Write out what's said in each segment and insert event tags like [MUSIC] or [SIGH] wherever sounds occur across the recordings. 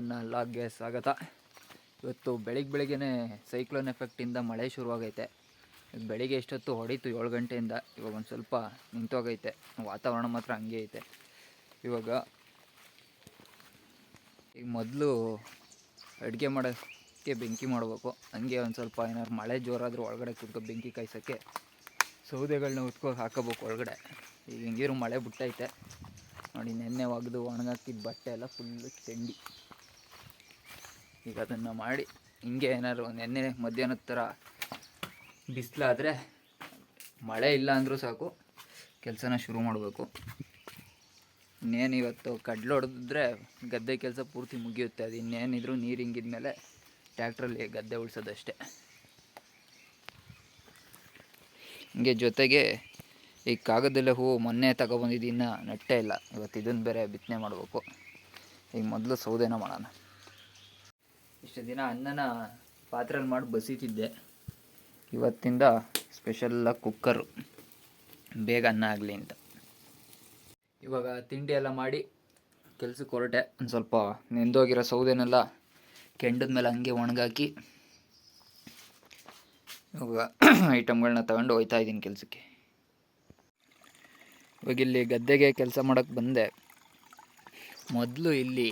ನನ್ನ ಲಾಗ್ಗೆ ಸ್ವಾಗತ. ಇವತ್ತು ಬೆಳಿಗ್ಗೆ ಬೆಳಿಗ್ಗೆ ಸೈಕ್ಲೋನ್ ಎಫೆಕ್ಟಿಂದ ಮಳೆ ಶುರುವಾಗೈತೆ. ಬೆಳಿಗ್ಗೆ ಎಷ್ಟೊತ್ತು ಹೊಡೀತು ಏಳು ಗಂಟೆಯಿಂದ, ಇವಾಗ ಒಂದು ಸ್ವಲ್ಪ ನಿಂತೋಗೈತೆ ವಾತಾವರಣ ಮಾತ್ರ ಹಂಗೆ ಐತೆ. ಇವಾಗ ಈಗ ಮೊದಲು ಅಡುಗೆ ಮಾಡೋಕ್ಕೆ ಬೆಂಕಿ ಮಾಡಬೇಕು. ಹಂಗೆ ಒಂದು ಸ್ವಲ್ಪ ಏನಾದ್ರು ಮಳೆ ಜೋರಾದರೂ ಒಳಗಡೆ ಕುತ್ಕೊ ಬೆಂಕಿ ಕಾಯ್ಸೋಕ್ಕೆ ಸೌದೆಗಳನ್ನ ಉತ್ಕೋ ಹಾಕೋಬೇಕು ಒಳಗಡೆ. ಈಗ ಹಿಂಗಿರು ಮಳೆ ಬಿಟ್ಟೈತೆ. ನೋಡಿ ನೆನ್ನೆ ಒಗೆದು ಒಣಗಾಕಿದ ಬಟ್ಟೆ ಎಲ್ಲ ಫುಲ್ಲು ಚಂಡಿ ಈಗ ಅದನ್ನು ಮಾಡಿ ಹಿಂಗೆ ಏನಾದ್ರು ನೆನ್ನೆ ಮಧ್ಯಾಹ್ನದ ಥರ ಬಿಸಿಲಾದರೆ ಮಳೆ ಇಲ್ಲ ಅಂದರೂ ಸಾಕು, ಕೆಲಸನ ಶುರು ಮಾಡಬೇಕು. ಇನ್ನೇನು ಇವತ್ತು ಕಡಲೆ ಹೊಡೆದಿದ್ರೆ ಗದ್ದೆ ಕೆಲಸ ಪೂರ್ತಿ ಮುಗಿಯುತ್ತೆ, ಅದು ಇನ್ನೇನಿದ್ರು ನೀರು ಹಿಂಗಿದ್ಮೇಲೆ ಟ್ಯಾಕ್ಟ್ರಲ್ಲಿ ಗದ್ದೆ ಉಳಿಸೋದಷ್ಟೇ. ಹಿಂಗೆ ಜೊತೆಗೆ ಈ ಕಾಗದಲ್ಲೇ ಹೂವು ಮೊನ್ನೆ ತಗೊಬಂದಿದ್ದು ನೆಟ್ಟೇ ಇಲ್ಲ, ಇವತ್ತು ಇದನ್ನು ಬೇರೆ ಬಿತ್ತನೆ ಮಾಡಬೇಕು. ಈಗ ಮೊದಲು ಸೌದೆನ ಮಾಡೋಣ. ಇಷ್ಟು ದಿನ ಅನ್ನನ ಪಾತ್ರೆಯಲ್ಲಿ ಮಾಡಿ ಬಸಿತಿದ್ದೆ. ಇವತ್ತಿಂದ ಸ್ಪೆಷಲ್ಲಾಗಿ ಕುಕ್ಕರು ಬೇಗ ಅನ್ನ ಆಗಲಿ ಅಂತ. ಇವಾಗ ತಿಂಡಿ ಎಲ್ಲ ಮಾಡಿ ಕೆಲ್ಸಕ್ಕೆ ಹೊರಟೆ. ಒಂದು ಸ್ವಲ್ಪ ನೆಂದೋಗಿರೋ ಸೌದೆನೆಲ್ಲ ಕೆಂಡದ ಮೇಲೆ ಹಂಗೆ ಒಣಗಾಕಿ ಇವಾಗ [CLEARS THROAT] ಐಟಮ್ಗಳನ್ನ ತಗೊಂಡು ಹೋಯ್ತಾ ಇದ್ದೀನಿ ಕೆಲಸಕ್ಕೆ. ಇವಾಗ ಇಲ್ಲಿ ಗದ್ದೆಗೆ ಕೆಲಸ ಮಾಡೋಕ್ಕೆ ಬಂದೆ. ಮೊದಲು ಇಲ್ಲಿ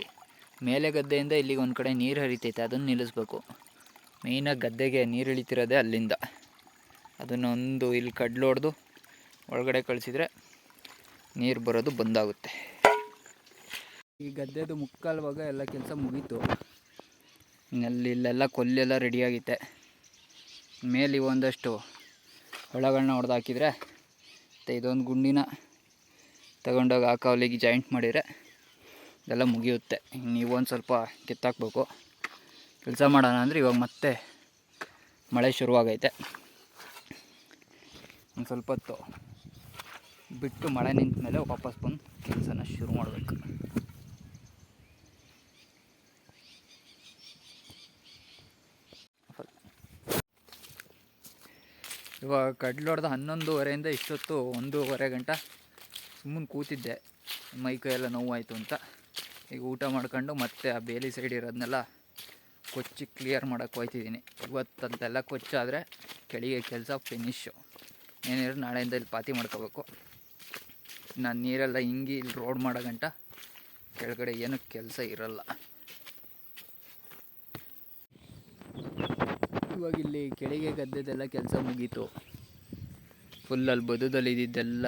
ಮೇಲೆ ಗದ್ದೆಯಿಂದ ಇಲ್ಲಿಗೆ ಒಂದು ಕಡೆ ನೀರು ಹರಿತೈತೆ, ಅದನ್ನು ನಿಲ್ಲಿಸ್ಬೇಕು. ಮೇಯ್ನಾಗಿ ಗದ್ದೆಗೆ ನೀರು ಇಳಿತಿರೋದೇ ಅಲ್ಲಿಂದ. ಅದನ್ನೊಂದು ಇಲ್ಲಿ ಕಡ್ಲು ಹೊಡೆದು ಒಳಗಡೆ ಕಳಿಸಿದ್ರೆ ನೀರು ಬರೋದು ಬಂದಾಗುತ್ತೆ. ಈ ಗದ್ದೆದು ಮುಕ್ಕಾಲು ಭಾಗ ಎಲ್ಲ ಕೆಲಸ ಮುಗೀತು. ಇನ್ನಲ್ಲಿ ಇಲ್ಲೆಲ್ಲ ಕೊಲ್ಲೆಲ್ಲ ರೆಡಿಯಾಗೈತೆ ಮೇಲೆ ಒಂದಷ್ಟು ಹೊಳಗಳನ್ನ ಹೊಡೆದು ಹಾಕಿದರೆ ಮತ್ತು ಇದೊಂದು ಗುಂಡಿನ ತಗೊಂಡೋಗಿ ಆ ಕಾವಲಿಗೆ ಜಾಯಿಂಟ್ ಮಾಡಿದರೆ ಇದೆಲ್ಲ ಮುಗಿಯುತ್ತೆ. ನೀವು ಒಂದು ಸ್ವಲ್ಪ ಕಿತ್ತಾಕ್ಬೇಕು. ಕೆಲಸ ಮಾಡೋಣ ಅಂದರೆ ಇವಾಗ ಮತ್ತೆ ಮಳೆ ಶುರುವಾಗೈತೆ. ಒಂದು ಸ್ವಲ್ಪ ಹೊತ್ತು ಬಿಟ್ಟು ಮಳೆ ನಿಂತ ಮೇಲೆ ವಾಪಸ್ ಬಂದು ಕೆಲಸನ ಶುರು ಮಾಡಬೇಕು. ಇವಾಗ ಕಡ್ಲು ಹೊಡೆದ ಹನ್ನೊಂದುವರೆಯಿಂದ ಇಷ್ಟೊತ್ತು ಒಂದೂವರೆ ಗಂಟೆ ಸುಮ್ಮನೆ ಕೂತಿದ್ದೆ. ಮೈ ಎಲ್ಲ ನೋವಾಯಿತು ಅಂತ. ಈಗ ಊಟ ಮಾಡ್ಕೊಂಡು ಮತ್ತೆ ಆ ಬೇಲಿ ಸೈಡ್ ಇರೋದನ್ನೆಲ್ಲ ಕೊಚ್ಚಿ ಕ್ಲಿಯರ್ ಮಾಡೋಕ್ಕೆ ಹೋಯ್ತಿದ್ದೀನಿ. ಇವತ್ತಂತೆಲ್ಲ ಕೊಚ್ಚಾದರೆ ಕೆಳಗೆ ಕೆಲಸ ಫಿನಿಶು ಏನಿದ್ರು ನಾಳೆಯಿಂದ ಇಲ್ಲಿ ಪಾತಿ ಮಾಡ್ಕೋಬೇಕು. ನಾನು ನೀರೆಲ್ಲ ಹಿಂಗೆ ಇಲ್ಲಿ ರೋಡ್ ಮಾಡೋ ಗಂಟ ಕೆಳಗಡೆ ಏನೂ ಕೆಲಸ ಇರಲ್ಲ. ಇವಾಗ ಇಲ್ಲಿ ಕೆಳಗೆ ಗದ್ದೆದೆಲ್ಲ ಕೆಲಸ ಮುಗೀತು. ಫುಲ್ ಅಲ್ಲಿ ಬದುದಲ್ಲಿ ಇದ್ದಿದ್ದೆಲ್ಲ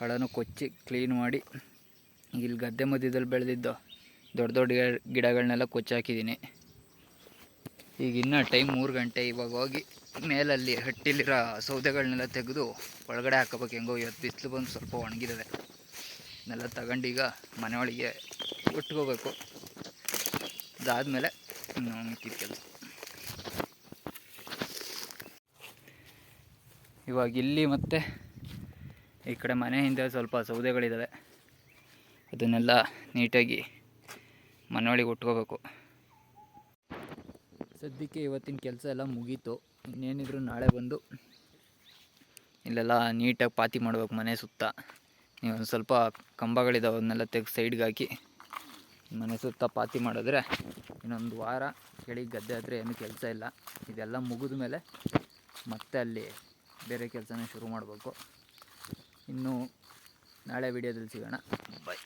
ಹಳನು ಕೊಚ್ಚಿ ಕ್ಲೀನ್ ಮಾಡಿ ಇಲ್ಲಿ ಗದ್ದೆ ಮಧ್ಯದಲ್ಲಿ ಬೆಳೆದಿದ್ದು ದೊಡ್ಡ ದೊಡ್ಡ ಗಿಡ- ಗಿಡಗಳನ್ನೆಲ್ಲ ಕೊಚ್ಚಾಕಿದ್ದೀನಿ. ಈಗ ಇನ್ನೂ ಟೈಮ್ ಮೂರು ಗಂಟೆ, ಇವಾಗ ಹೋಗಿ ಮೇಲಲ್ಲಿ ಹಟ್ಟಿಲಿರೋ ಸೌದೆಗಳನ್ನೆಲ್ಲ ತೆಗೆದು ಒಳಗಡೆ ಹಾಕೋಬೇಕು. ಹೆಂಗೋ ಇವತ್ತು ಬಿಸಿಲು ಬಂದು ಸ್ವಲ್ಪ ಒಣಗಿದ್ದಾವೆ ಇದನ್ನೆಲ್ಲ ತಗೊಂಡೀಗ ಮನೆ ಮನೆಯೊಳಗೆ ಉಟ್ಕೋಬೇಕು. ಅದಾದಮೇಲೆ ಇನ್ನು ಕೆಲಸ. ಇವಾಗ ಇಲ್ಲಿ ಮತ್ತೆ ಈ ಕಡೆ ಮನೆ ಹಿಂದೆ ಸ್ವಲ್ಪ ಸೌದೆಗಳಿದ್ದಾವೆ ಅದನ್ನೆಲ್ಲ ನೀಟಾಗಿ ಮನೆಯೊಳಗೆ ಉಟ್ಕೋಬೇಕು. ಸದ್ಯಕ್ಕೆ ಇವತ್ತಿನ ಕೆಲಸ ಎಲ್ಲ ಮುಗೀತು. ಇನ್ನೇನಿದ್ರು ನಾಳೆ ಬಂದು ಇಲ್ಲೆಲ್ಲ ನೀಟಾಗಿ ಪಾತಿ ಮಾಡ್ಬೇಕು ಮನೆ ಸುತ್ತ. ನೀವು ಸ್ವಲ್ಪ ಕಂಬಗಳಿದಾವೆ, ಅದನ್ನೆಲ್ಲ ತೆಗೆದು ಸೈಡ್ಗೆ ಹಾಕಿ ಮನೆ ಸುತ್ತ ಪಾತಿ ಮಾಡಿದ್ರೆ ಇನ್ನೊಂದು ವಾರ ಕೆಳಗೆ ಗದ್ದೆ ಆದರೆ ಏನು ಕೆಲಸ ಇಲ್ಲ. ಇದೆಲ್ಲ ಮುಗಿದ ಮೇಲೆ ಮತ್ತೆ ಅಲ್ಲಿ ಬೇರೆ ಕೆಲಸನ ಶುರು ಮಾಡಬೇಕು. ಇನ್ನು ನಾಳೆ ವಿಡಿಯೋದಲ್ಲಿ ಸಿಗೋಣ. ಬಾಯ್